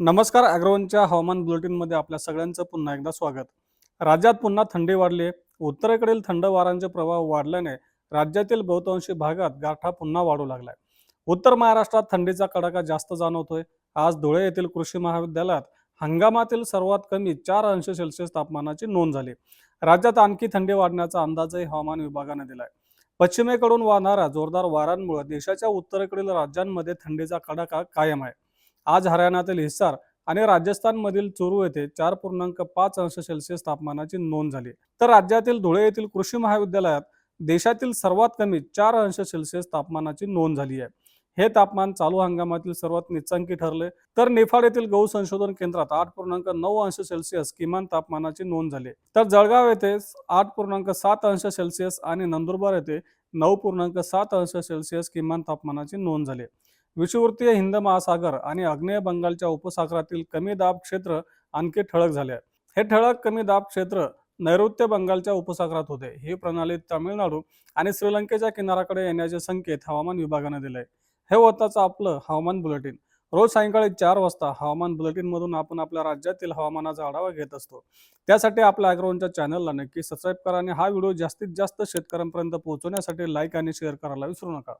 नमस्कार अॅग्रोवनच्या हवामान बुलेटिनमध्ये आपल्या सगळ्यांचं पुन्हा एकदा स्वागत. राज्यात पुन्हा थंडी वाढली आहे. उत्तरेकडील थंड वाऱ्यांचे प्रभाव वाढल्याने राज्यातील बहुतांशी भागात गारठा पुन्हा वाढू लागलाय. उत्तर महाराष्ट्रात थंडीचा कडाका जास्त जाणवतोय. आज धुळे येथील कृषी महाविद्यालयात हंगामातील सर्वात कमी चार अंश सेल्सिअस तापमानाची नोंद झाली. राज्यात आणखी थंडी वाढण्याचा अंदाजही हवामान विभागाने दिलाय. पश्चिमेकडून वाहणाऱ्या जोरदार वाऱ्यांमुळे देशाच्या उत्तरेकडील राज्यांमध्ये थंडीचा कडाका कायम आहे. आज हरियाणातील हिसार आणि राजस्थानमधील चुरू येथे चार पूर्णांक पाच अंश सेल्सिअस तापमानाची नोंद झाली. तर राज्यातील धुळे येथील कृषी महाविद्यालयात देशातील सर्वात कमी चार अंश सेल्सिअस तापमानाची नोंद झाली आहे. हे तापमान चालू हंगामातील सर्वात निचांकी ठरले. तर निफाड येथील गहू संशोधन केंद्रात आठ पूर्णांक नऊ अंश सेल्सिअस किमान तापमानाची नोंद झाली. तर जळगाव येथे आठ पूर्णांक सात अंश सेल्सिअस आणि नंदुरबार येथे नऊ पूर्णांक सात अंश सेल्सिअस किमान तापमानाची नोंद झाली. विषुवृत्तीय हिंद महासागर आणि आग्नेय बंगालच्या उपसागरातील कमी दाब क्षेत्र आणखी ठळक झाले हे ठळक कमी दाब क्षेत्र नैऋत्य बंगालच्या उपसागरात होते. ही प्रणाली तामिळनाडू आणि श्रीलंकेच्या किनाऱ्याकडे येण्याचे संकेत हवामान विभागाने दिले. हे होताच आपलं हवामान बुलेटिन. रोज सायंकाळी चार वाजता हवामान बुलेटिन मधून आपण आपल्या राज्यातील हवामानाचा आढावा घेत असतो. त्यासाठी आपल्या अॅग्रोनच्या चॅनलला नक्की सबस्क्राईब करा आणि हा व्हिडिओ जास्तीत जास्त शेतकऱ्यांपर्यंत पोहोचवण्यासाठी लाईक आणि शेअर करायला विसरू नका.